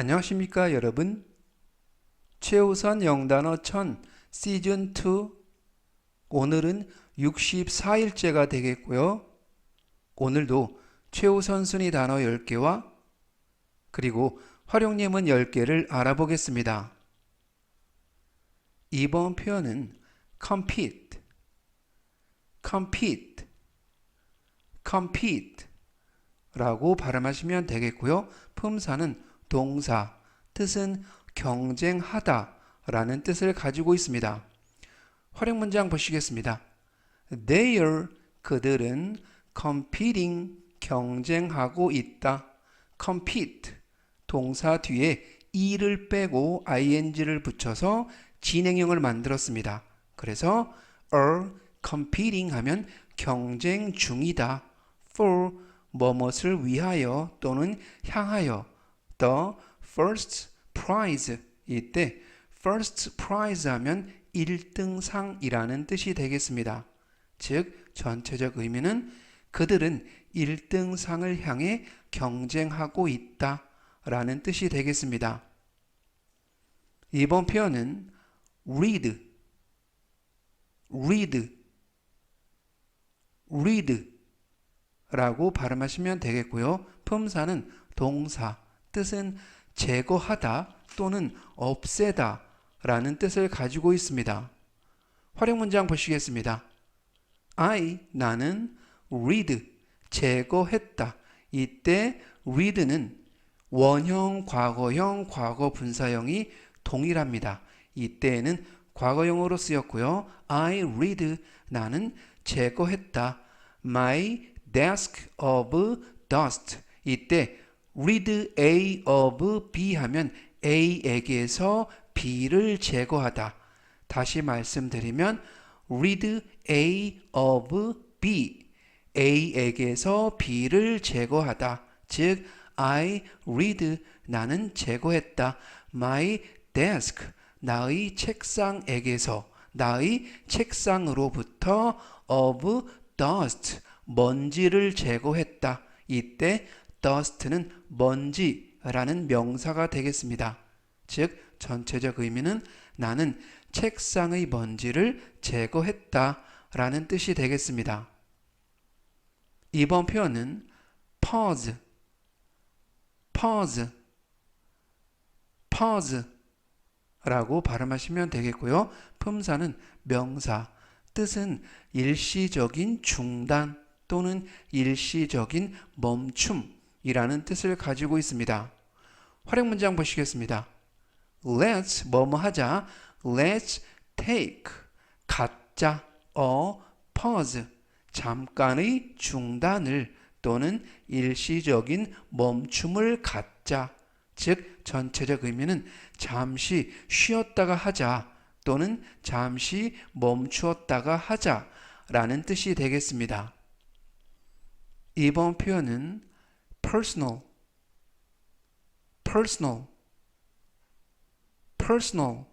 안녕하십니까 여러분. 최우선 영단어 1000 시즌 2 오늘은 64일째가 되겠고요. 오늘도 최우선 순위 단어 10개와 그리고 활용예문 10개를 알아보겠습니다. 이번 표현은 compete. compete. compete 라고 발음하시면 되겠고요. 품사는 동사, 뜻은 경쟁하다 라는 뜻을 가지고 있습니다. 활용 문장 보시겠습니다. They are 그들은 competing 경쟁하고 있다. compete 동사 뒤에 e를 빼고 ing를 붙여서 진행형을 만들었습니다. 그래서 are competing 하면 경쟁 중이다. for 뭐뭇을 위하여 또는 향하여 the first prize 이때 first prize 하면 1등상이라는 뜻이 되겠습니다. 즉 전체적 의미는 그들은 1등상을 향해 경쟁하고 있다 라는 뜻이 되겠습니다. 이번 표현은 read read read 라고 발음하시면 되겠고요. 품사는 동사 뜻은 제거하다 또는 없애다 라는 뜻을 가지고 있습니다. 활용 문장 보시겠습니다. I, 나는 read, 제거했다. 이때 read는 원형, 과거형, 과거 분사형이 동일합니다. 이때에는 과거형으로 쓰였고요. I read, 나는 제거했다. My desk of dust. 이때 rid A of B 하면 A에게서 B를 제거하다. 다시 말씀드리면 rid A of B A에게서 B를 제거하다. 즉 I read 나는 제거했다. My desk 나의 책상에게서 나의 책상으로부터 of dust 먼지를 제거했다. 이때 dust는 먼지라는 명사가 되겠습니다. 즉 전체적 의미는 나는 책상의 먼지를 제거했다 라는 뜻이 되겠습니다. 이번 표현은 pause, pause, pause 라고 발음하시면 되겠고요. 품사는 명사, 뜻은 일시적인 중단 또는 일시적인 멈춤 이라는 뜻을 가지고 있습니다. 활용 문장 보시겠습니다. Let's 뭐뭐 하자. Let's take 갖자 a pause 잠깐의 중단을 또는 일시적인 멈춤을 갖자. 즉 전체적 의미는 잠시 쉬었다가 하자 또는 잠시 멈추었다가 하자 라는 뜻이 되겠습니다. 이번 표현은 personal, personal, personal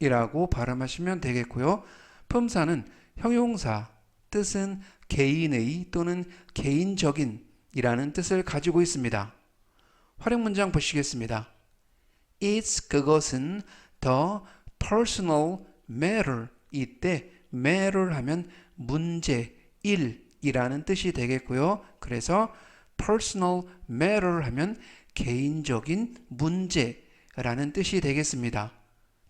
이라고 발음하시면 되겠고요. 품사는 형용사, 뜻은 개인의 또는 개인적인 이라는 뜻을 가지고 있습니다. 활용 문장 보시겠습니다. It's 그것은 the personal matter 이때 matter 하면 문제, 일 이라는 뜻이 되겠고요. 그래서 personal matter 하면 개인적인 문제라는 뜻이 되겠습니다.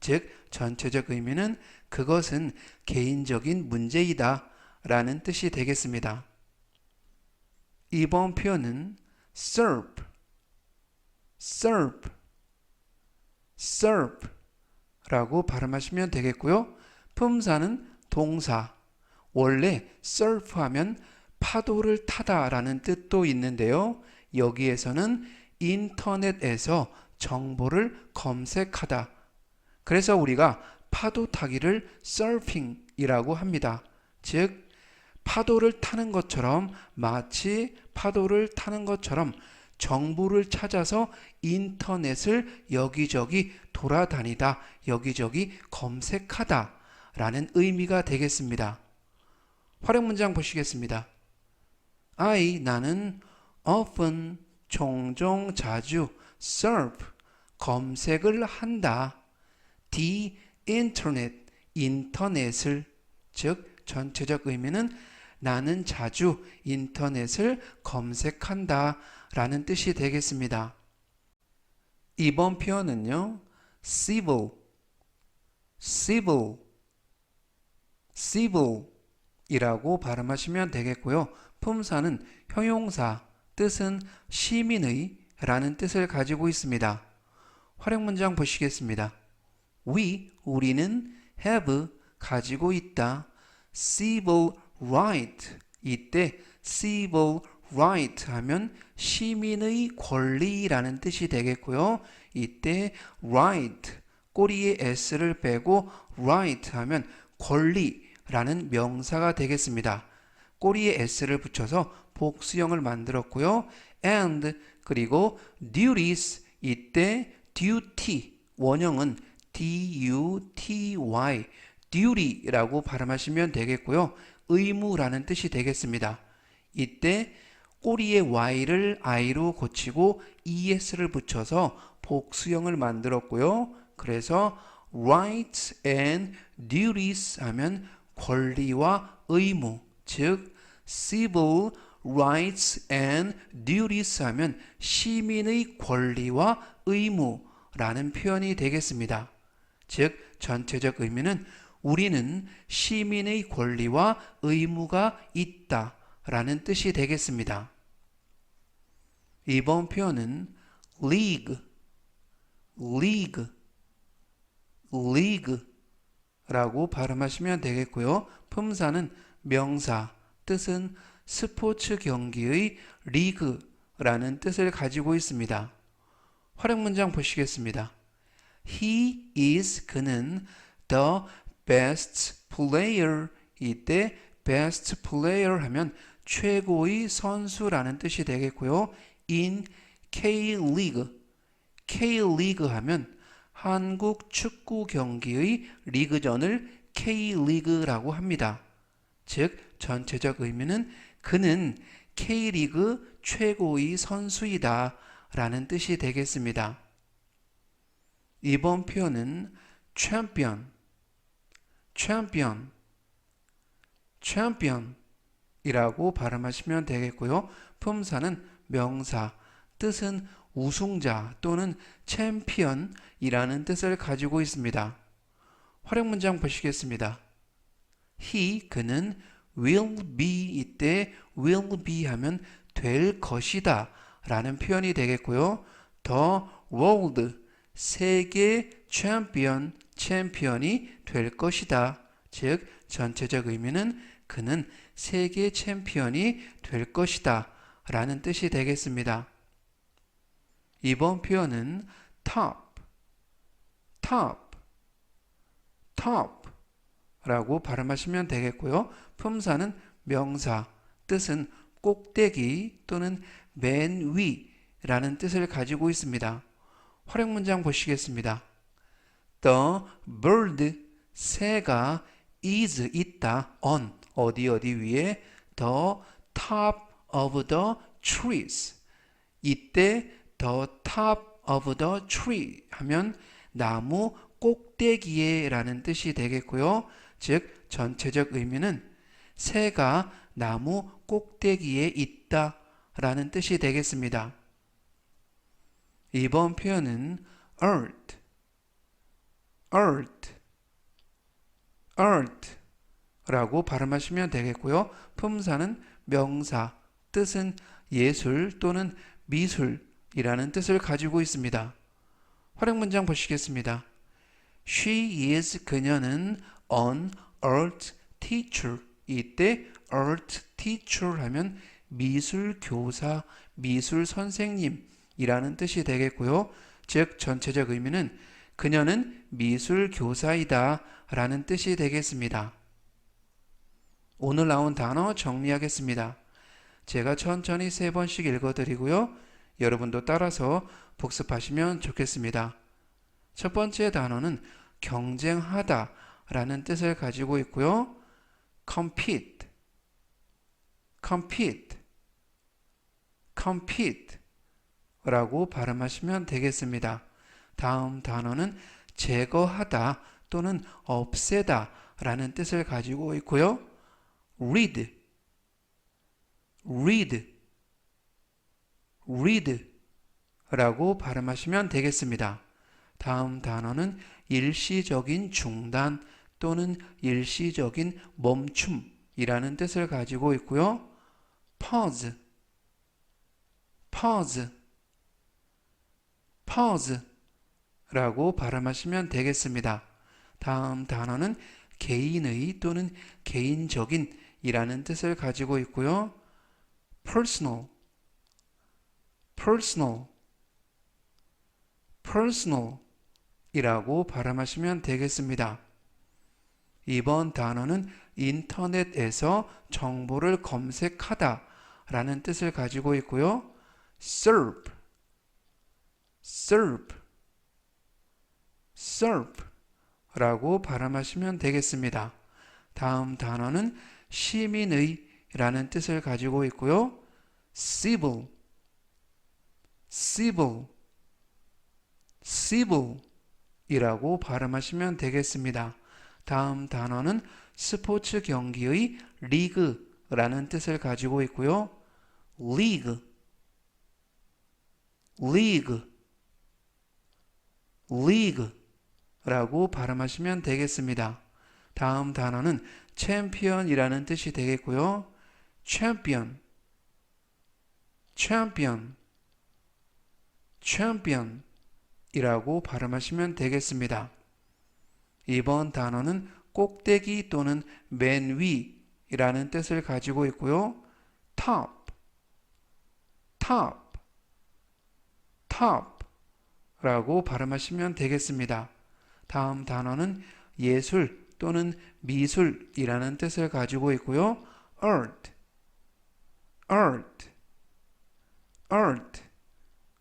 즉 전체적 의미는 그것은 개인적인 문제이다 라는 뜻이 되겠습니다. 이번 표현은 serve, serve, serve 라고 발음하시면 되겠고요. 품사는 동사, 원래 surf 하면 파도를 타다라는 뜻도 있는데요. 여기에서는 인터넷에서 정보를 검색하다. 그래서 우리가 파도 타기를 서핑이라고 합니다. 즉 파도를 타는 것처럼 마치 파도를 타는 것처럼 정보를 찾아서 인터넷을 여기저기 돌아다니다 여기저기 검색하다 라는 의미가 되겠습니다. 활용 문장 보시겠습니다. I 나는 often 종종 자주 surf 검색을 한다. the internet, 인터넷을 즉 전체적 의미는 나는 자주 인터넷을 검색한다 라는 뜻이 되겠습니다. 이번 표현은요. civil, civil, civil 이라고 발음하시면 되겠고요. 품사는 형용사, 뜻은 시민의 라는 뜻을 가지고 있습니다. 활용 문장 보시겠습니다. We, 우리는 have, 가지고 있다. civil right, 이때 civil right 하면 시민의 권리라는 뜻이 되겠고요. 이때 right, 꼬리에 s를 빼고 right 하면 권리 라는 명사가 되겠습니다. 꼬리에 s를 붙여서 복수형을 만들었고요. and 그리고 duties 이때 duty 원형은 d-u-t-y duty라고 발음하시면 되겠고요. 의무라는 뜻이 되겠습니다. 이때 꼬리에 y를 i로 고치고 es를 붙여서 복수형을 만들었고요. 그래서 rights and duties 하면 권리와 의무, 즉 civil rights and duties 하면 시민의 권리와 의무라는 표현이 되겠습니다. 즉 전체적 의미는 우리는 시민의 권리와 의무가 있다 라는 뜻이 되겠습니다. 이번 표현은 league, league, leagu 라고 발음하시면 되겠고요. 품사는 명사, 뜻은 스포츠 경기의 리그라는 뜻을 가지고 있습니다. 활용 문장 보시겠습니다. He is 그는 the best player 이때 best player 하면 최고의 선수라는 뜻이 되겠고요. in K-League K-League 하면 한국 축구 경기의 리그전을 K-리그라고 합니다. 즉 전체적 의미는 그는 K리그 최고의 선수이다 라는 뜻이 되겠습니다. 이번 표현은 champion, champion, champion 이라고 발음하시면 되겠고요. 품사는 명사, 뜻은 우승자 또는 챔피언이라는 뜻을 가지고 있습니다. 활용 문장 보시겠습니다. He, 그는 will be 이때 will be 하면 될 것이다 라는 표현이 되겠고요. The world, 세계 챔피언, 챔피언이 될 것이다. 즉 전체적 의미는 그는 세계 챔피언이 될 것이다 라는 뜻이 되겠습니다. 이번 표현은 top, top, top 라고 발음하시면 되겠고요. 품사는 명사, 뜻은 꼭대기 또는 맨 위라는 뜻을 가지고 있습니다. 활용 문장 보시겠습니다. The bird, 새가 is 있다, on, 어디 어디 위에 the top of the trees. 이때 the top of the tree 하면 나무 꼭대기에 라는 뜻이 되겠고요. 즉 전체적 의미는 새가 나무 꼭대기에 있다 라는 뜻이 되겠습니다. 이번 표현은 earth, earth, earth 라고 발음하시면 되겠고요. 품사는 명사, 뜻은 예술 또는 미술 이라는 뜻을 가지고 있습니다. 활용 문장 보시겠습니다. She is 그녀는 an art teacher. 이때 art teacher 하면 미술 교사, 미술 선생님이라는 뜻이 되겠고요. 즉 전체적 의미는 그녀는 미술 교사이다 라는 뜻이 되겠습니다. 오늘 나온 단어 정리하겠습니다. 제가 천천히 세 번씩 읽어드리고요. 여러분도 따라서 복습하시면 좋겠습니다. 첫 번째 단어는 경쟁하다 라는 뜻을 가지고 있고요. compete, compete, compete 라고 발음하시면 되겠습니다. 다음 단어는 제거하다 또는 없애다 라는 뜻을 가지고 있고요. read, read, read 라고 발음하시면 되겠습니다. 다음 단어는 일시적인 중단 또는 일시적인 멈춤이라는 뜻을 가지고 있고요. pause, pause, pause 라고 발음하시면 되겠습니다. 다음 단어는 개인의 또는 개인적인 이라는 뜻을 가지고 있고요. personal, personal, personal 이라고 발음하시면 되겠습니다. 이번 단어는 인터넷에서 정보를 검색하다 라는 뜻을 가지고 있고요. serve, serve, serve 라고 발음하시면 되겠습니다. 다음 단어는 시민의 라는 뜻을 가지고 있고요. civil, civil, civil 이라고 발음하시면 되겠습니다. 다음 단어는 스포츠 경기의 리그라는 뜻을 가지고 있고요. league, league, league 라고 발음하시면 되겠습니다. 다음 단어는 챔피언이라는 뜻이 되겠고요. 챔피언, 챔피언, 챔피언 이라고 발음하시면 되겠습니다. 이번 단어는 꼭대기 또는 맨 위라는 뜻을 가지고 있고요. top, top, top 라고 발음하시면 되겠습니다. 다음 단어는 예술 또는 미술이라는 뜻을 가지고 있고요. art, art, art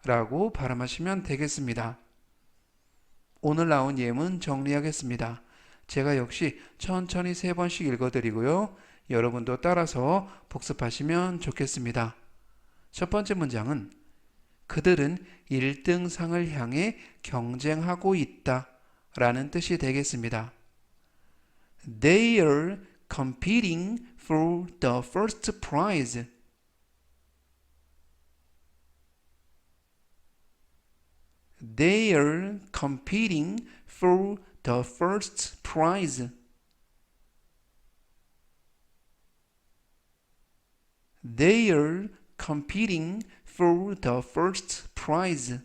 라고 발음하시면 되겠습니다. 오늘 나온 예문 정리하겠습니다. 제가 역시 천천히 세 번씩 읽어드리고요. 여러분도 따라서 복습하시면 좋겠습니다. 첫 번째 문장은 그들은 1등상을 향해 경쟁하고 있다 라는 뜻이 되겠습니다. They are competing for the first prize. They are competing for the first prize. They are competing for the first prize.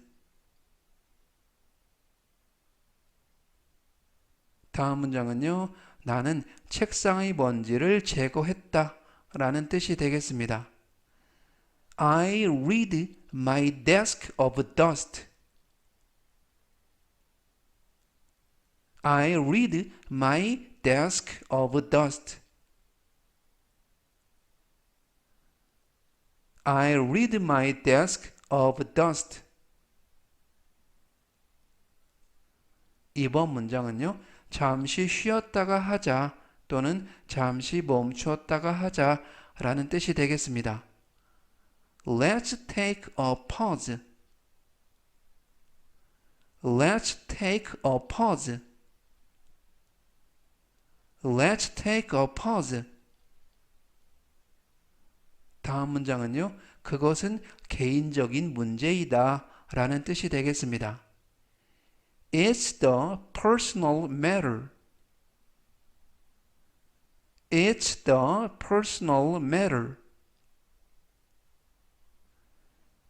다음 문장은요. 나는 책상의 먼지를 제거했다 라는 뜻이 되겠습니다. I rid my desk of dust. I rid my desk of dust. I rid my desk of dust. 이번 문장은요. 잠시 쉬었다가 하자 또는 잠시 멈추었다가 하자 라는 뜻이 되겠습니다. Let's take a pause. Let's take a pause. Let's take a pause. 다음 문장은요. 그것은 개인적인 문제이다 라는 뜻이 되겠습니다. It's the personal matter. It's the personal matter.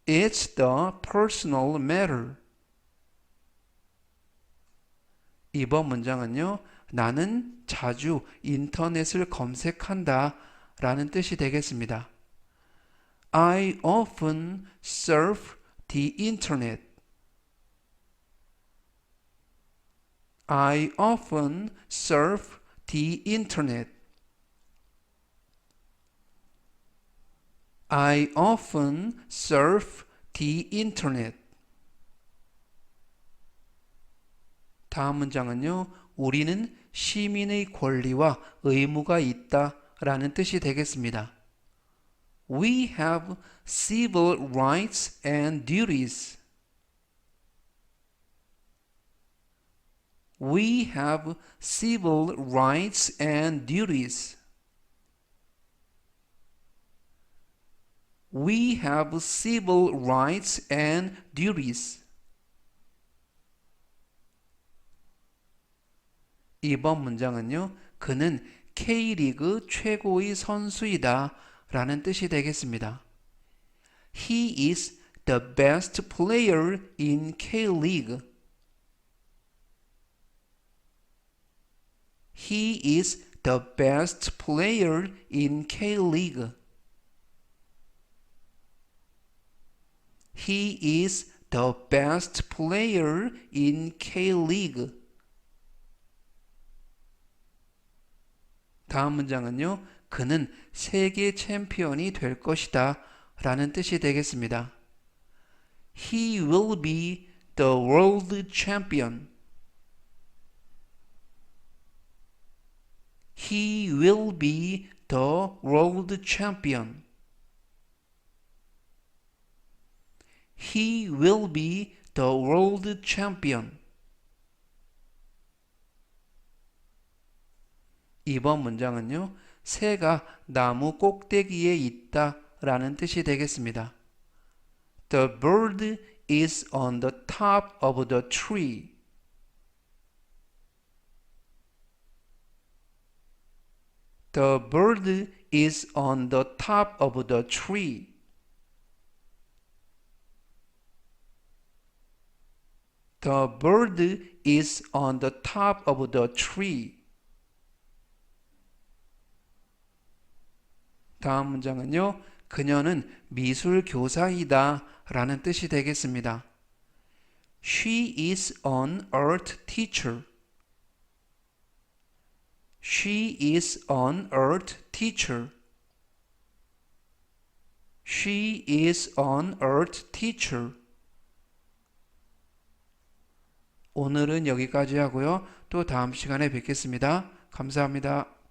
It's the personal matter. 이번 문장은요, 나는 자주 인터넷을 검색한다 라는 뜻이 되겠습니다. I often surf the internet. I often surf the internet. I often surf the internet. 다음 문장은요. 우리는 시민의 권리와 의무가 있다 라는 뜻이 되겠습니다. We have civil rights and duties. We have civil rights and duties. We have civil rights and duties. 이번 문장은요, 그는 K리그 최고의 선수이다 라는 뜻이 되겠습니다. He is the best player in K-League. He is the best player in K-League. He is the best player in K-League. 다음 문장은요. 그는 세계 챔피언이 될 것이다 라는 뜻이 되겠습니다. He will be the world champion. He will be the world champion. He will be the world champion. 이번 문장은요, 새가 나무 꼭대기에 있다 라는 뜻이 되겠습니다. The bird is on the top of the tree. The bird is on the top of the tree. The bird is on the top of the tree. 다음 문장은요. 그녀는 미술 교사이다 라는 뜻이 되겠습니다. She is an art teacher. She is an art teacher. She is an art teacher. 오늘은 여기까지 하고요. 또 다음 시간에 뵙겠습니다. 감사합니다.